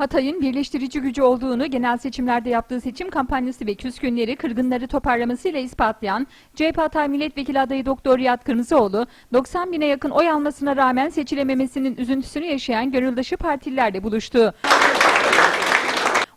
Hatay'ın birleştirici gücü olduğunu genel seçimlerde yaptığı seçim kampanyası ve küskünleri kırgınları toparlamasıyla ispatlayan CHP Hatay Milletvekili adayı Doktor Riyad Kırmızıoğlu, 90 bine yakın oy almasına rağmen seçilememesinin üzüntüsünü yaşayan gönüldaşı partililerle buluştu.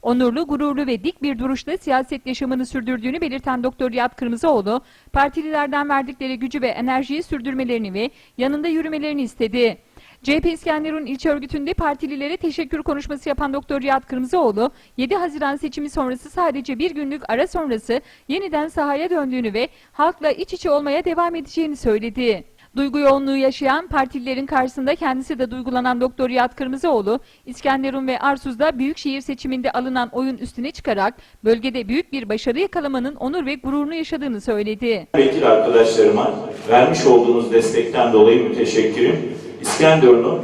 Onurlu, gururlu ve dik bir duruşla siyaset yaşamını sürdürdüğünü belirten Doktor Riyad Kırmızıoğlu, partililerden verdikleri gücü ve enerjiyi sürdürmelerini ve yanında yürümelerini istedi. CHP İskenderun ilçe örgütünde partililere teşekkür konuşması yapan Doktor Riyad Kırmızıoğlu, 7 Haziran seçimi sonrası sadece bir günlük ara sonrası yeniden sahaya döndüğünü ve halkla iç içe olmaya devam edeceğini söyledi. Duygu yoğunluğu yaşayan partililerin karşısında kendisi de duygulanan Doktor Riyad Kırmızıoğlu, İskenderun ve Arsuz'da büyükşehir seçiminde alınan oyun üstüne çıkarak bölgede büyük bir başarı yakalamanın onur ve gururunu yaşadığını söyledi. Vekil arkadaşlarıma vermiş olduğunuz destekten dolayı müteşekkirim. İskenderun'u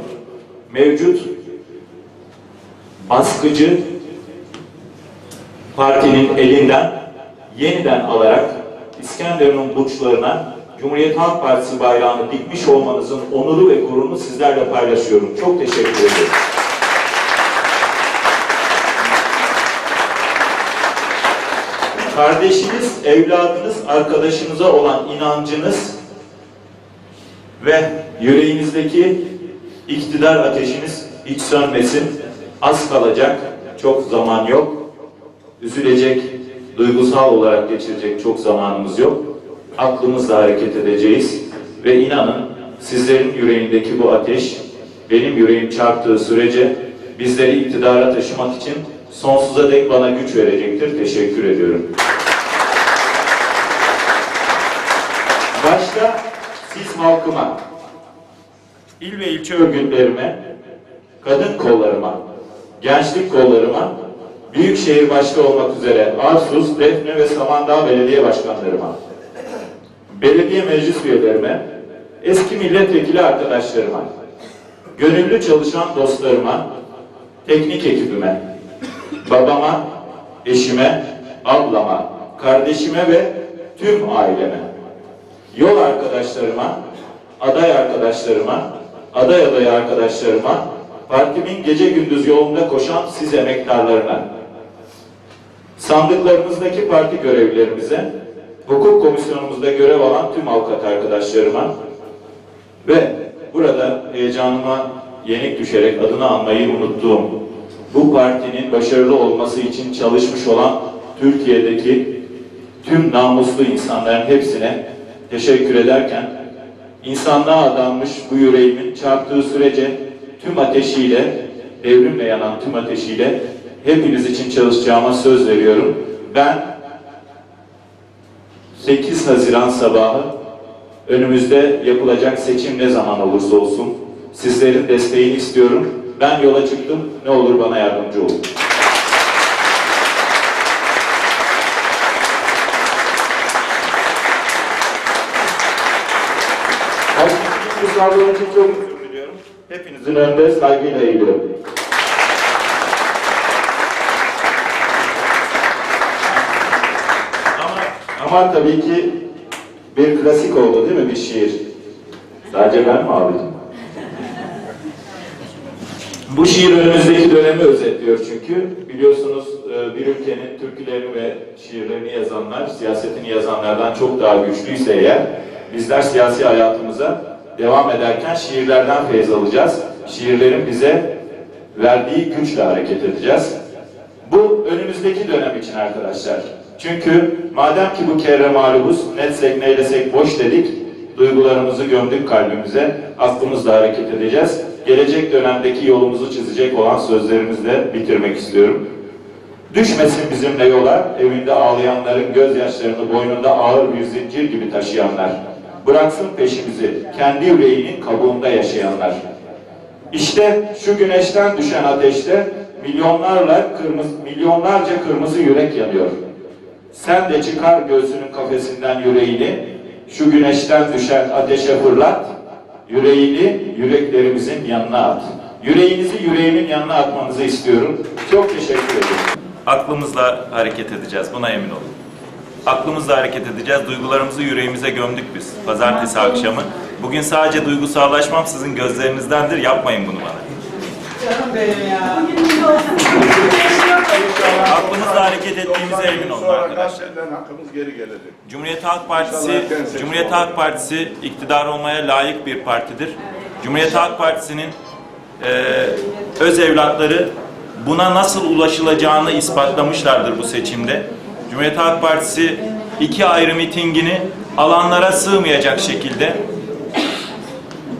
mevcut baskıcı partinin elinden yeniden alarak İskenderun'un burçlarına Cumhuriyet Halk Partisi bayrağını dikmiş olmanızın onuru ve gururunu sizlerle paylaşıyorum. Çok teşekkür ederim. Kardeşiniz, evladınız, arkadaşınıza olan inancınız ve yüreğinizdeki iktidar ateşiniz hiç sönmesin. Az kalacak, çok zaman yok. Üzülecek, duygusal olarak geçirecek çok zamanımız yok. Aklımızla hareket edeceğiz ve inanın sizlerin yüreğindeki bu ateş benim yüreğim çarptığı sürece bizleri iktidara taşımak için sonsuza dek bana güç verecektir. Teşekkür ediyorum. Başta siz halkıma, il ve ilçe örgütlerime, kadın kollarıma, gençlik kollarıma, büyükşehir başta olmak üzere Arsuz, Defne ve Samandağ belediye başkanlarıma, belediye meclis üyelerime, eski milletvekili arkadaşlarıma, gönüllü çalışan dostlarıma, teknik ekibime, babama, eşime, ablama, kardeşime ve tüm aileme, yol arkadaşlarıma, aday arkadaşlarıma, aday adayı arkadaşlarıma, partimin gece gündüz yolunda koşan siz emektarlarına, sandıklarımızdaki parti görevlilerimize, hukuk komisyonumuzda görev alan tüm avukat arkadaşlarıma ve burada heyecanıma yenik düşerek adını anmayı unuttuğum bu partinin başarılı olması için çalışmış olan Türkiye'deki tüm namuslu insanların hepsine teşekkür ederken insanlığa adanmış bu yüreğimin çarptığı sürece tüm ateşiyle, devrimle yanan tüm ateşiyle hepiniz için çalışacağıma söz veriyorum. Ben 8 Haziran sabahı önümüzde yapılacak seçim ne zaman olursa olsun sizlerin desteğini istiyorum. Ben yola çıktım. Ne olur bana yardımcı olun. Hakikaten sağlığım için çok özür diliyorum. Hepinizin önünde saygıyla eğiliyorum. Ama, tabii ki bir klasik oldu değil mi bir şiir? Sadece ben mi ağlayacağım? Bu şiir önümüzdeki dönemi özetliyor çünkü. Biliyorsunuz e, bir ülkenin türkülerini ve şiirlerini yazanlar, siyasetini yazanlardan çok daha güçlüyse eğer, bizler siyasi hayatımıza devam ederken şiirlerden feyz alacağız. Şiirlerin bize verdiği güçle hareket edeceğiz. Bu önümüzdeki dönem için arkadaşlar. Çünkü madem ki bu kere mağlubuz, netsek neylesek boş dedik, duygularımızı gömdük kalbimize, aklımızla hareket edeceğiz. Gelecek dönemdeki yolumuzu çizecek olan sözlerimizle bitirmek istiyorum. Düşmesin bizimle yola, evinde ağlayanların gözyaşlarını boynunda ağır bir zincir gibi taşıyanlar. Bıraksın peşimizi, kendi yüreğinin kabuğunda yaşayanlar. İşte şu güneşten düşen ateşte milyonlarla kırmızı, milyonlarca kırmızı yürek yanıyor. Sen de çıkar göğsünün kafesinden yüreğini, şu güneşten düşen ateşe fırlat, yüreğini yüreklerimizin yanına at. Yüreğinizi yüreğimin yanına atmanızı istiyorum. Çok teşekkür ederim. Aklımızla hareket edeceğiz, buna emin olun. Aklımızla hareket edeceğiz, duygularımızı yüreğimize gömdük biz pazartesi akşamı. Bugün sadece duygusallaşmam sizin gözlerinizdendir, yapmayın bunu bana. Canım benim ya. Aklımızla hareket ettiğimize emin olun arkadaşlar. hakkımız geri gelecek. Cumhuriyet Halk Partisi, İnşallah erken seçim Cumhuriyet olur. Halk Partisi iktidar olmaya layık bir partidir. Cumhuriyet Halk Partisi'nin eee, öz evlatları buna nasıl ulaşılacağını ispatlamışlardır bu seçimde. Cumhuriyet Halk Partisi iki ayrı mitingini alanlara sığmayacak şekilde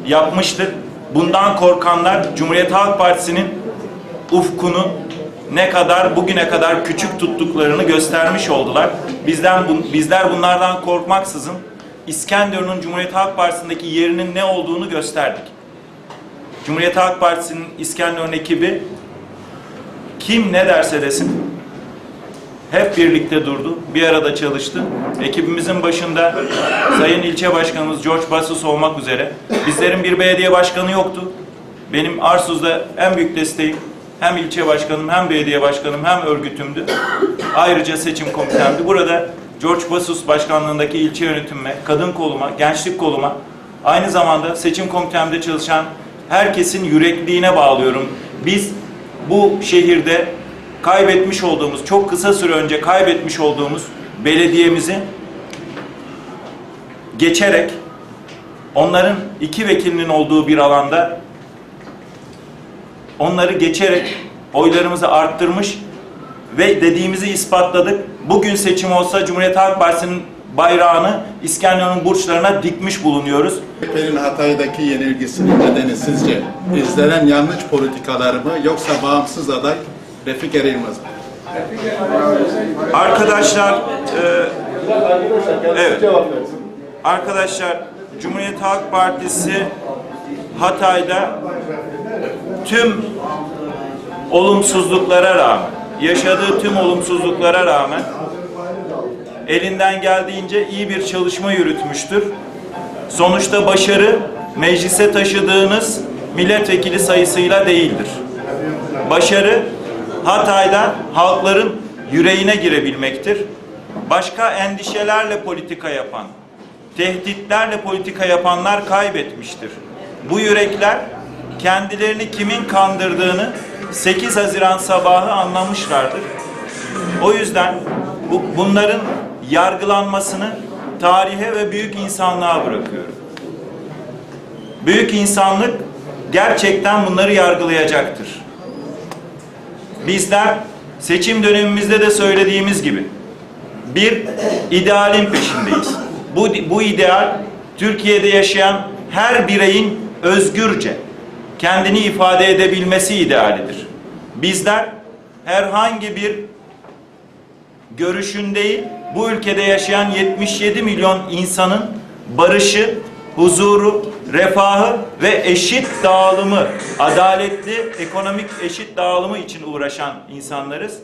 yapmıştır. Bundan korkanlar Cumhuriyet Halk Partisi'nin ufkunu ne kadar bugüne kadar küçük tuttuklarını göstermiş oldular. Bizden bizler bunlardan korkmaksızın İskenderun'un Cumhuriyet Halk Partisi'ndeki yerinin ne olduğunu gösterdik. Cumhuriyet Halk Partisi'nin İskenderun ekibi kim ne derse desin hep birlikte durdu, bir arada çalıştı. Ekibimizin başında Sayın İlçe Başkanımız George Basus olmak üzere bizlerin bir belediye başkanı yoktu. Benim Arsuz'da en büyük desteğim hem ilçe başkanım hem belediye başkanım hem örgütümdü. Ayrıca seçim komitemdi. Burada George Basus başkanlığındaki ilçe yönetimime, kadın koluma, gençlik koluma aynı zamanda seçim komitemde çalışan herkesin yürekliğine bağlıyorum. Biz bu şehirde kaybetmiş olduğumuz, çok kısa süre önce kaybetmiş olduğumuz belediyemizi geçerek onların iki vekilinin olduğu bir alanda onları geçerek oylarımızı arttırmış ve dediğimizi ispatladık. Bugün seçim olsa Cumhuriyet Halk Partisi'nin bayrağını İskenderun burçlarına dikmiş bulunuyoruz. CHP'nin Hatay'daki yenilgisinin nedeni sizce izlenen yanlış politikalar mı yoksa bağımsız aday Refik mi? Arkadaşlar, e, evet. Arkadaşlar, Cumhuriyet Halk Partisi Hatay'da tüm olumsuzluklara rağmen, yaşadığı tüm olumsuzluklara rağmen elinden geldiğince iyi bir çalışma yürütmüştür. Sonuçta başarı meclise taşıdığınız milletvekili sayısıyla değildir. Başarı Hatay'da halkların yüreğine girebilmektir. Başka endişelerle politika yapan, tehditlerle politika yapanlar kaybetmiştir. Bu yürekler kendilerini kimin kandırdığını 8 Haziran sabahı anlamışlardır. O yüzden bu, bunların yargılanmasını tarihe ve büyük insanlığa bırakıyorum. Büyük insanlık gerçekten bunları yargılayacaktır. Bizler seçim dönemimizde de söylediğimiz gibi bir idealin peşindeyiz. Bu, bu ideal Türkiye'de yaşayan her bireyin özgürce kendini ifade edebilmesi idealidir. Bizler herhangi bir görüşün değil, bu ülkede yaşayan 77 milyon insanın barışı, huzuru, refahı ve eşit dağılımı, adaletli ekonomik eşit dağılımı için uğraşan insanlarız.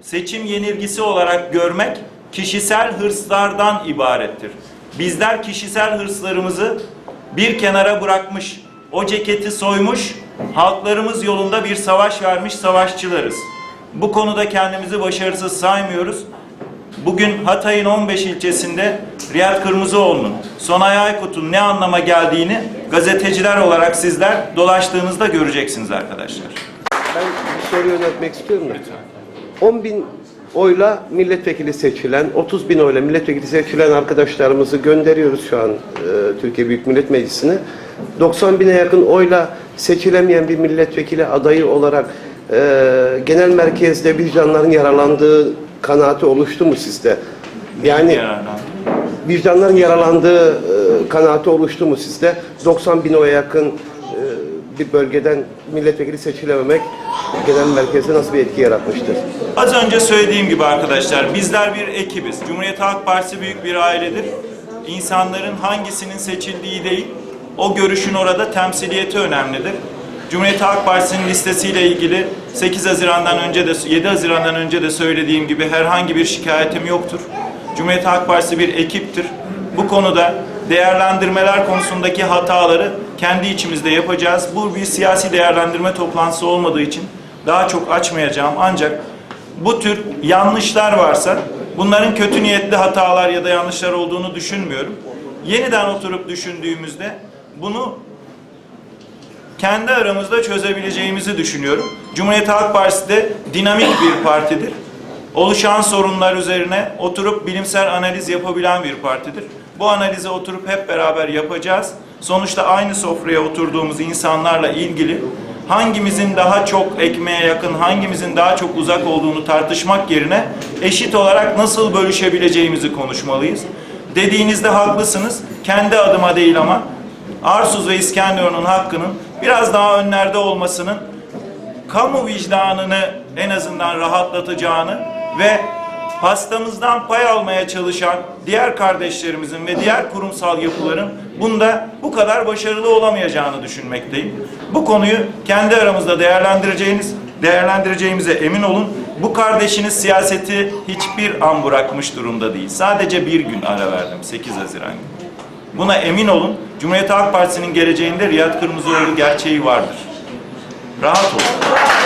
Seçim yenilgisi olarak görmek kişisel hırslardan ibarettir. Bizler kişisel hırslarımızı bir kenara bırakmış, o ceketi soymuş, halklarımız yolunda bir savaş vermiş savaşçılarız. Bu konuda kendimizi başarısız saymıyoruz. Bugün Hatay'ın 15 ilçesinde Riyad Kırmızıoğlu'nun, Sonay Aykut'un ne anlama geldiğini gazeteciler olarak sizler dolaştığınızda göreceksiniz arkadaşlar. Ben bir soru yöneltmek istiyorum da. 10 bin oyla milletvekili seçilen, 30 bin oyla milletvekili seçilen arkadaşlarımızı gönderiyoruz şu an e, Türkiye Büyük Millet Meclisi'ne. 90 bine yakın oyla seçilemeyen bir milletvekili adayı olarak e, genel merkezde vicdanların yaralandığı kanaati oluştu mu sizde? Yani. Vicdanların yaralandığı e, kanaati oluştu mu sizde? 90 bin oya yakın e, bir bölgeden milletvekili seçilememek genel merkezde nasıl bir etki yaratmıştır? Az önce söylediğim gibi arkadaşlar bizler bir ekibiz. Cumhuriyet Halk Partisi büyük bir ailedir. İnsanların hangisinin seçildiği değil, o görüşün orada temsiliyeti önemlidir. Cumhuriyet Halk Partisi'nin listesiyle ilgili 8 Haziran'dan önce de 7 Haziran'dan önce de söylediğim gibi herhangi bir şikayetim yoktur. Cumhuriyet Halk Partisi bir ekiptir. Bu konuda değerlendirmeler konusundaki hataları kendi içimizde yapacağız. Bu bir siyasi değerlendirme toplantısı olmadığı için daha çok açmayacağım. Ancak bu tür yanlışlar varsa bunların kötü niyetli hatalar ya da yanlışlar olduğunu düşünmüyorum. Yeniden oturup düşündüğümüzde bunu kendi aramızda çözebileceğimizi düşünüyorum. Cumhuriyet Halk Partisi de dinamik bir partidir. Oluşan sorunlar üzerine oturup bilimsel analiz yapabilen bir partidir. Bu analizi oturup hep beraber yapacağız. Sonuçta aynı sofraya oturduğumuz insanlarla ilgili hangimizin daha çok ekmeğe yakın, hangimizin daha çok uzak olduğunu tartışmak yerine eşit olarak nasıl bölüşebileceğimizi konuşmalıyız. Dediğinizde haklısınız. Kendi adıma değil ama Arsuz ve İskenderun'un hakkının biraz daha önlerde olmasının kamu vicdanını en azından rahatlatacağını ve pastamızdan pay almaya çalışan diğer kardeşlerimizin ve diğer kurumsal yapıların bunda bu kadar başarılı olamayacağını düşünmekteyim. Bu konuyu kendi aramızda değerlendireceğiniz değerlendireceğimize emin olun. Bu kardeşiniz siyaseti hiçbir an bırakmış durumda değil. Sadece bir gün ara verdim 8 Haziran günü. Buna emin olun. Cumhuriyet Halk Partisi'nin geleceğinde Riyad Kırmızıoğlu gerçeği vardır. Rahat olun.